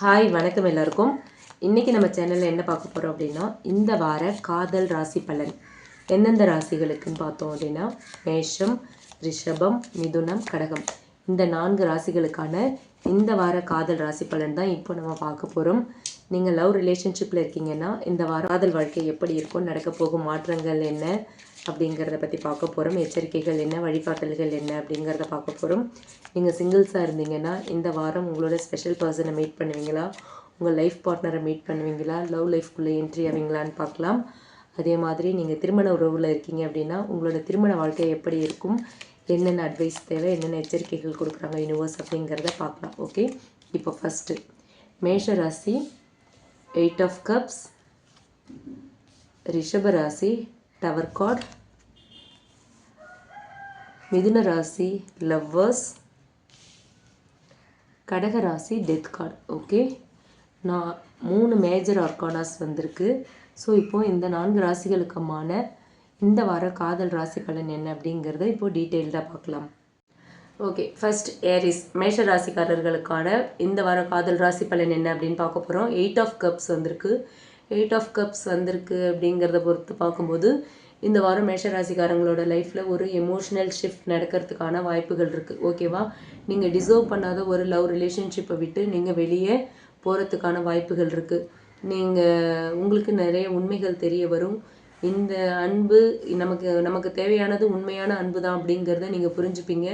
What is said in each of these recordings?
Hi வணக்கம் எல்லாருக்கும். இன்றைக்கி நம்ம சேனலில் என்ன பார்க்க போகிறோம் அப்படின்னா இந்த வார காதல் ராசி பலன். எந்தெந்த ராசிகளுக்குன்னு பார்த்தோம் அப்படின்னா மேஷம் ரிஷபம் மிதுனம் கடகம். இந்த நான்கு ராசிகளுக்கான இந்த வார காதல் ராசி பலன் தான் இப்போ நம்ம பார்க்க போகிறோம் நீங்கள் லவ் ரிலேஷன்ஷிப்பில் இருக்கீங்கன்னா இந்த வார காதல் வாழ்க்கை எப்படி இருக்கும் நடக்க போகும் மாற்றங்கள் என்ன? அப்படிங்கிறத பற்றி பார்க்க போகிறோம் எச்சரிக்கைகள் என்ன? வழிகாட்டல்கள் என்ன? அப்படிங்கிறத பார்க்க போகிறோம் நீங்கள் சிங்கிள்ஸாக இருந்தீங்கன்னா இந்த வாரம் உங்களோட ஸ்பெஷல் பர்சனை மீட் பண்ணுவீங்களா? உங்கள் லைஃப் பார்ட்னரை மீட் பண்ணுவீங்களா? லவ் லைஃப்குள்ளே என்ட்ரி ஆவீங்களான்னு பார்க்கலாம். அதே மாதிரி நீங்கள் திருமண உறவில் இருக்கீங்க அப்படின்னா உங்களோட திருமண வாழ்க்கை எப்படி இருக்கும்? என்னென்ன அட்வைஸ் தேவை? என்னென்ன எச்சரிக்கைகள் கொடுக்குறாங்க யூனிவர்ஸ் அப்படிங்கிறத பார்க்கலாம். ஓகே இப்போ ஃபஸ்ட்டு மேஷ ராசி எயிட் ஆஃப் கப்ஸ் ரிஷப ராசி டவர் கார்ட் மிதுன ராசி லவ்வர்ஸ். கடக ராசி டெத் கார்டு ஓகே? நான் மூணு மேஜர் ஆர்கானாஸ் வந்திருக்கு. ஸோ இப்போது இந்த நான்கு ராசிகளுக்குமான இந்த வார காதல் ராசி பலன் என்ன அப்படிங்கிறத இப்போ டீட்டெயில்டாக பார்க்கலாம். ஓகே ஃபர்ஸ்ட் ஏரிஸ் மேஷ ராசிக்காரர்களுக்கான இந்த வார காதல் ராசி பலன் என்ன அப்படின்னு பார்க்க போகிறோம் எயிட் ஆஃப் கப்ஸ் வந்திருக்கு. எயிட் ஆஃப் கப்ஸ் வந்திருக்கு அப்படிங்கிறத பொறுத்து பார்க்கும்போது இந்த வாரம் மேஷராசிக்காரங்களோட லைஃப்பில் ஒரு எமோஷ்னல் ஷிஃப்ட் நடக்கிறதுக்கான வாய்ப்புகள் இருக்குது ஓகேவா நீங்கள் டிசர்வ் பண்ணாத ஒரு லவ் ரிலேஷன்ஷிப்பை விட்டு நீங்கள் வெளியே போகிறதுக்கான வாய்ப்புகள் இருக்குது நீங்கள் உங்களுக்கு நிறைய உண்மைகள் தெரிய வரும். இந்த அன்பு நமக்கு நமக்கு தேவையானது உண்மையான அன்பு தான் அப்படிங்கிறத நீங்கள் புரிஞ்சுப்பீங்க.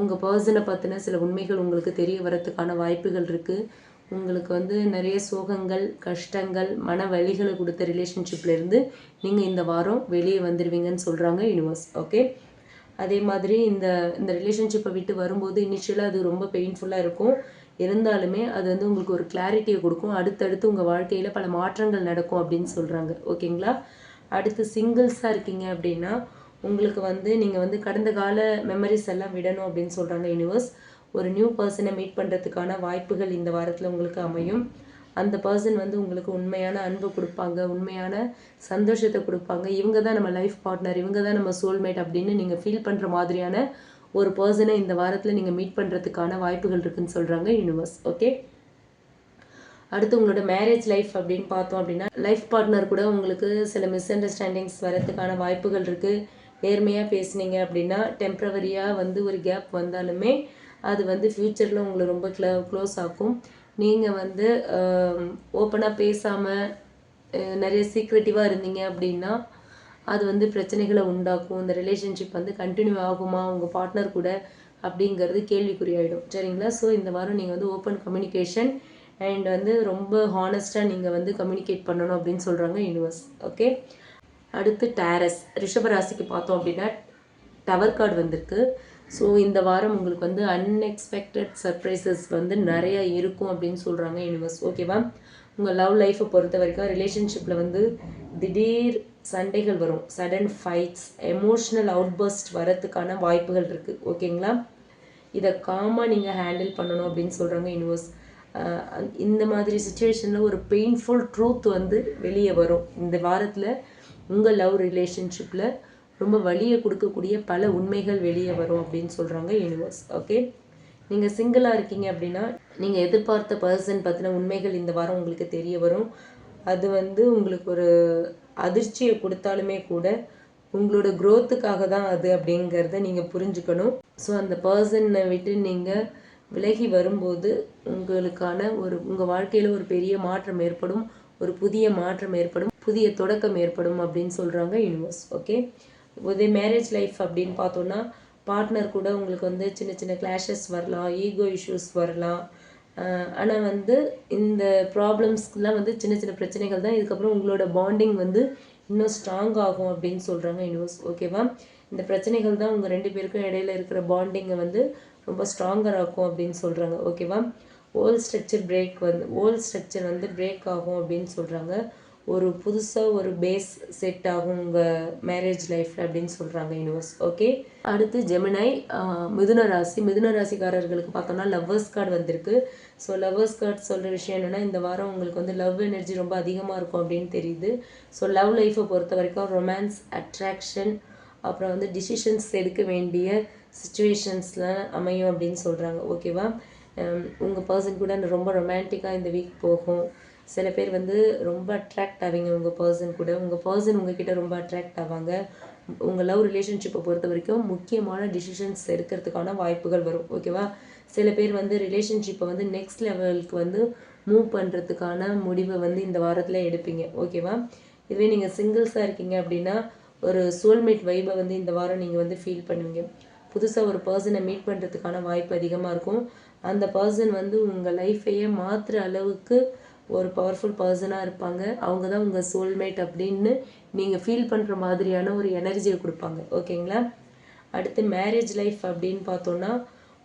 உங்கள் பர்சனை பற்றின சில உண்மைகள் உங்களுக்கு தெரிய வரத்துக்கான வாய்ப்புகள் இருக்குது உங்களுக்கு வந்து நிறைய சோகங்கள் கஷ்டங்கள் மன வலிகளை கொடுத்த ரிலேஷன்ஷிப்லேருந்து நீங்கள் இந்த வாரம் வெளியே வந்துடுவீங்கன்னு சொல்கிறாங்க யூனிவர்ஸ் ஓகே அதே மாதிரி இந்த இந்த ரிலேஷன்ஷிப்பை விட்டு வரும்போது இனிஷியலாக அது ரொம்ப பெயின்ஃபுல்லாக இருக்கும். இருந்தாலுமே அது வந்து உங்களுக்கு ஒரு கிளாரிட்டியை கொடுக்கும். அடுத்தடுத்து உங்கள் வாழ்க்கையில் பல மாற்றங்கள் நடக்கும் அப்படின்னு சொல்கிறாங்க ஓகேங்களா? அடுத்து சிங்கிள்ஸாக இருக்கீங்க அப்படின்னா உங்களுக்கு வந்து நீங்கள் வந்து கடந்த கால மெமரிஸ் எல்லாம் விடணும் அப்படின்னு சொல்கிறாங்க யூனிவர்ஸ் ஒரு நியூ பர்சனை மீட் பண்ணுறதுக்கான வாய்ப்புகள் இந்த வாரத்தில் உங்களுக்கு அமையும். அந்த பர்சன் வந்து உங்களுக்கு உண்மையான அன்பு கொடுப்பாங்க உண்மையான சந்தோஷத்தை கொடுப்பாங்க. இவங்க தான் நம்ம லைஃப் பார்ட்னர் இவங்க தான் நம்ம சோல்மேட் அப்படின்னு நீங்கள் ஃபீல் பண்ணுற மாதிரியான ஒரு பர்சனை இந்த வாரத்தில் நீங்கள் மீட் பண்ணுறதுக்கான வாய்ப்புகள் இருக்குன்னு சொல்கிறாங்க யூனிவர்ஸ் ஓகே அடுத்து உங்களோட மேரேஜ் லைஃப் அப்படின்னு பார்த்தோம் அப்படின்னா லைஃப் பார்ட்னர் கூட உங்களுக்கு சில மிஸ் அண்டர்ஸ்டாண்டிங்ஸ் வரதுக்கான வாய்ப்புகள் இருக்குது நேர்மையாக பேசுனீங்க அப்படின்னா டெம்ப்ரவரியாக வந்து ஒரு கேப் வந்தாலுமே அது வந்து ஃப்யூச்சரில் உங்களை ரொம்ப க்ளோ க்ளோஸ் ஆக்கும். நீங்கள் வந்து ஓப்பனாக பேசாமல் நிறைய சீக்ரெட்டிவாக இருந்தீங்க அப்படின்னா அது வந்து பிரச்சனைகளை உண்டாக்கும். இந்த ரிலேஷன்ஷிப் வந்து கண்டினியூ ஆகுமா உங்கள் பார்ட்னர் கூட அப்படிங்கிறது கேள்விக்குறியாயிடும். சரிங்களா? ஸோ இந்த வாரம் நீங்கள் வந்து ஓப்பன் கம்யூனிகேஷன் அண்ட் வந்து ரொம்ப ஹானஸ்ட்டாக நீங்கள் வந்து கம்யூனிகேட் பண்ணணும் அப்படின்னு சொல்கிறாங்க யூனிவர்ஸ் ஓகே அடுத்து டேரஸ் ரிஷபராசிக்கு பார்த்தோம் அப்படின்னா டவர் கார்டு வந்திருக்கு. ஸோ இந்த வாரம் உங்களுக்கு வந்து அன்எக்ஸ்பெக்டட் சர்ப்ரைசஸ் வந்து நிறைய இருக்கும் அப்படின்னு சொல்கிறாங்க யூனிவர்ஸ் ஓகேவா உங்கள் லவ் லைஃப்பை பொறுத்த வரைக்கும் ரிலேஷன்ஷிப்பில் வந்து திடீர் சண்டைகள் வரும். சடன் ஃபைட்ஸ் எமோஷ்னல் அவுட்பர்ஸ்ட் வரத்துக்கான வாய்ப்புகள் இருக்குது ஓகேங்களா இதை காமாக நீங்கள் ஹேண்டில் பண்ணணும் அப்படின்னு சொல்கிறாங்க யூனிவர்ஸ் இந்த மாதிரி சுச்சுவேஷனில் ஒரு பெயின்ஃபுல் ட்ரூத் வந்து வெளியே வரும். இந்த வாரத்தில் உங்கள் லவ் ரிலேஷன்ஷிப்பில் ரொம்ப வழியை கொடுக்கக்கூடிய பல உண்மைகள் வெளியே வரும் அப்படின்னு சொல்கிறாங்க யூனிவர்ஸ் ஓகே நீங்கள் சிங்கிளாக இருக்கீங்க அப்படின்னா நீங்கள் எதிர்பார்த்த பர்சன் பற்றின உண்மைகள் இந்த வாரம் உங்களுக்கு தெரிய வரும். அது வந்து உங்களுக்கு ஒரு அதிர்ச்சியை கொடுத்தாலுமே கூட உங்களோட க்ரோத்துக்காக தான் அது அப்படிங்கிறத நீங்கள் புரிஞ்சுக்கணும். ஸோ அந்த பர்சனை விட்டு நீங்கள் விலகி வரும்போது உங்களுக்கான ஒரு உங்கள் வாழ்க்கையில் ஒரு பெரிய மாற்றம் ஏற்படும். ஒரு புதிய மாற்றம் ஏற்படும். புதிய தொடக்கம் ஏற்படும் அப்படின்னு சொல்கிறாங்க யூனிவர்ஸ் ஓகே இதே மேரேஜ் லைஃப் அப்படின்னு பார்த்தோன்னா பார்ட்னர் கூட உங்களுக்கு வந்து சின்ன சின்ன கிளாஷஸ் வரலாம் ஈகோ இஷ்யூஸ் வரலாம். ஆனால் வந்து இந்த ப்ராப்ளம்ஸ்க்குலாம் வந்து சின்ன சின்ன பிரச்சனைகள் தான். இதுக்கப்புறம் உங்களோட பாண்டிங் வந்து இன்னும் ஸ்ட்ராங் ஆகும் அப்படின்னு சொல்கிறாங்க யூனிவர்ஸ் ஓகேவா இந்த பிரச்சனைகள் தான் உங்கள் ரெண்டு பேருக்கும் இடையில இருக்கிற பாண்டிங்கை வந்து ரொம்ப ஸ்ட்ராங்கர் ஆகும் அப்படின்னு சொல்கிறாங்க ஓகேவா ஓல் ஸ்ட்ரக்சர் பிரேக் வந்து ஓல் ஸ்ட்ரக்சர் வந்து பிரேக் ஆகும் அப்படின்னு சொல்கிறாங்க ஒரு புதுசாக ஒரு பேஸ் செட் ஆகும் உங்கள் மேரேஜ் லைஃப்பில் அப்படின்னு சொல்கிறாங்க யூனிவர்ஸ் ஓகே அடுத்து ஜெமினாய் மிதுன ராசி. மிதுன ராசிக்காரர்களுக்கு பார்த்தோம்னா லவ்வர்ஸ் கார்டு வந்திருக்கு. ஸோ லவ்வர்ஸ் கார்டு சொல்கிற விஷயம் என்னென்னா இந்த வாரம் உங்களுக்கு வந்து லவ் எனர்ஜி ரொம்ப அதிகமாக இருக்கும் அப்படின்னு தெரியுது. ஸோ லவ் லைஃப்பை பொறுத்த வரைக்கும் ரொமான்ஸ் அட்ராக்ஷன் அப்புறம் வந்து டிசிஷன்ஸ் எடுக்க வேண்டிய சுச்சுவேஷன்ஸில் அமையும் அப்படின்னு சொல்கிறாங்க ஓகேவா உங்கள் பர்சன் கூட ரொம்ப ரொமான்டிக்காக இந்த வீக் போகும். சில பேர் வந்து ரொம்ப அட்ராக்ட் ஆவீங்க. உங்கள் பர்சன் கூட. உங்கள் பர்சன் உங்ககிட்ட ரொம்ப அட்ராக்ட் ஆவாங்க. உங்கள் லவ் ரிலேஷன்ஷிப்பை பொறுத்த வரைக்கும் முக்கியமான டிசிஷன்ஸ் எடுக்கிறதுக்கான வாய்ப்புகள் வரும். ஓகேவா சில பேர் வந்து ரிலேஷன்ஷிப்பை வந்து நெக்ஸ்ட் லெவலுக்கு வந்து மூவ் பண்ணுறதுக்கான முடிவை வந்து இந்த வாரத்தில் எடுப்பீங்க. ஓகேவா இதுவே நீங்கள் சிங்கிள்ஸாக இருக்கீங்க அப்படின்னா ஒரு சோல்மேட் வைபை வந்து இந்த வாரம் நீங்கள் வந்து ஃபீல் பண்ணுவீங்க. புதுசாக ஒரு பர்சனை மீட் பண்ணுறதுக்கான வாய்ப்பு அதிகமாக இருக்கும். அந்த பர்சன் வந்து உங்கள் லைஃப்பையே மாற்றுற அளவுக்கு ஒரு பவர்ஃபுல் பர்சனாக இருப்பாங்க. அவங்க தான் உங்கள் சோல்மேட் அப்படின்னு நீங்கள் ஃபீல் பண்ணுற மாதிரியான ஒரு எனர்ஜியை கொடுப்பாங்க. ஓகேங்களா? அடுத்து மேரேஜ் லைஃப் அப்படின்னு பார்த்தோன்னா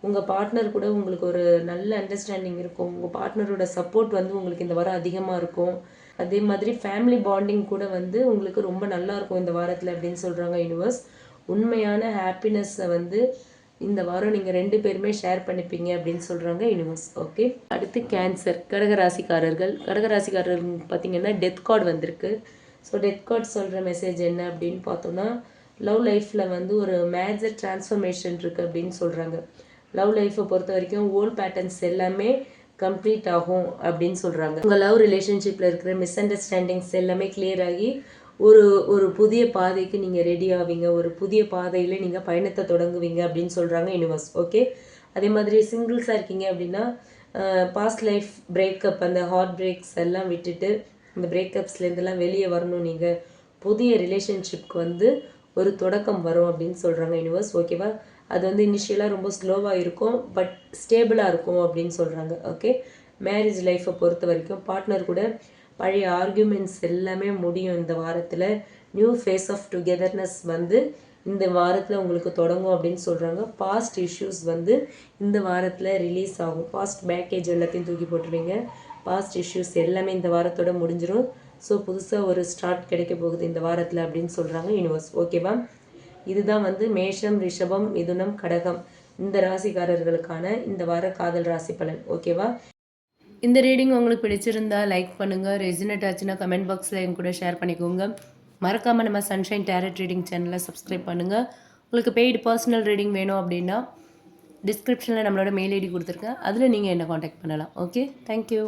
உங்கள் பார்ட்னர் கூட உங்களுக்கு ஒரு நல்ல அண்டர்ஸ்டாண்டிங் இருக்கும். உங்கள் பார்ட்னரோட சப்போர்ட் வந்து உங்களுக்கு இந்த வாரம் அதிகமாக இருக்கும். அதே மாதிரி ஃபேமிலி பாண்டிங் கூட வந்து உங்களுக்கு ரொம்ப நல்லா இருக்கும் இந்த வாரத்தில் அப்படின்னு சொல்கிறாங்க யூனிவர்ஸ் உண்மையான ஹாப்பினஸ்ஸை வந்து இந்த வாரம் நீங்கள் ரெண்டு பேருமே ஷேர் பண்ணிப்பீங்க அப்படின்னு சொல்கிறாங்க யூனிவர்ஸ் ஓகே அடுத்து கேன்சர் கடகராசிக்காரர்கள். கடகராசிக்காரர் பார்த்தீங்கன்னா டெத் கார்டு வந்திருக்கு. ஸோ டெத் கார்டு சொல்கிற மெசேஜ் என்ன அப்படின்னு பார்த்தோன்னா லவ் லைஃப்பில் வந்து ஒரு மேஜர் டிரான்ஸ்ஃபர்மேஷன் இருக்குது அப்படின்னு சொல்கிறாங்க லவ் லைஃப்பை பொறுத்த வரைக்கும் ஓல்ட் பேட்டர்ன்ஸ் எல்லாமே கம்ப்ளீட் ஆகும் அப்படின்னு சொல்கிறாங்க உங்கள் லவ் ரிலேஷன்ஷிப்பில் இருக்கிற மிஸ் அண்டர்ஸ்டாண்டிங்ஸ் எல்லாமே கிளியர் ஆகி ஒரு ஒரு புதிய பாதைக்கு நீங்கள் ரெடி ஆவீங்க ஒரு புதிய பாதையில் நீங்கள் பயணத்தை தொடங்குவீங்க அப்படின்னு சொல்கிறாங்க யூனிவர்ஸ் ஓகே அதே மாதிரி சிங்கிள்ஸாக இருக்கீங்க அப்படின்னா பாஸ்ட் லைஃப் பிரேக்கப் அந்த ஹார்ட் பிரேக்ஸ் எல்லாம் விட்டுட்டு இந்த பிரேக்கப்ஸ்லேருந்துலாம் வெளியே வரணும் நீங்கள் புதிய ரிலேஷன்ஷிப்க்கு வந்து ஒரு தொடக்கம் வரும் அப்படின்னு சொல்கிறாங்க யூனிவர்ஸ் ஓகேவா அது வந்து இனிஷியலாக ரொம்ப ஸ்லோவாக இருக்கும் பட் ஸ்டேபிளாக இருக்கும் அப்படின்னு சொல்கிறாங்க ஓகே மேரேஜ் லைஃப்பை பொறுத்த வரைக்கும் பார்ட்னர் கூட பழைய ஆர்கியூமெண்ட்ஸ் எல்லாமே முடியும் இந்த வாரத்தில். நியூ ஃபேஸ் ஆஃப் டுகெதர்னஸ் வந்து இந்த வாரத்தில் உங்களுக்கு தொடங்கும் அப்படின்னு சொல்கிறாங்க பாஸ்ட் இஷ்யூஸ் வந்து இந்த வாரத்தில் ரிலீஸ் ஆகும். பாஸ்ட் பேக்கேஜ் எல்லாத்தையும் தூக்கி போட்டுருவீங்க. பாஸ்ட் இஷ்யூஸ் எல்லாமே இந்த வாரத்தோட முடிஞ்சிடும் ஸோ புதுசாக ஒரு ஸ்டார்ட் கிடைக்க போகுது இந்த வாரத்தில் அப்படின்னு சொல்கிறாங்க யூனிவர்ஸ் ஓகேவா இதுதான் வந்து மேஷம் ரிஷபம் மிதுனம் கடகம் இந்த ராசிக்காரர்களுக்கான இந்த வார காதல் ராசி பலன். ஓகேவா இந்த ரீடிங் உங்களுக்கு பிடிச்சிருந்தா லைக் பண்ணுங்கள் ரெசினேட் ஆச்சுன்னா கமெண்ட் பாக்ஸில் என் கூட ஷேர் பண்ணிக்கோங்க. மறக்காமல் நம்ம சன்ஷைன் டேரட் ரீடிங் சேனலை சப்ஸ்கிரைப் பண்ணுங்கள் உங்களுக்கு பெய்டு பர்சனல் ரீடிங் வேணும் அப்படின்னா டிஸ்கிரிப்ஷனில் நம்மளோட மெயில் ஐடி கொடுத்துருக்கேன். அதில் நீங்கள் என்ன காண்டாக்ட் பண்ணலாம். Okay thank you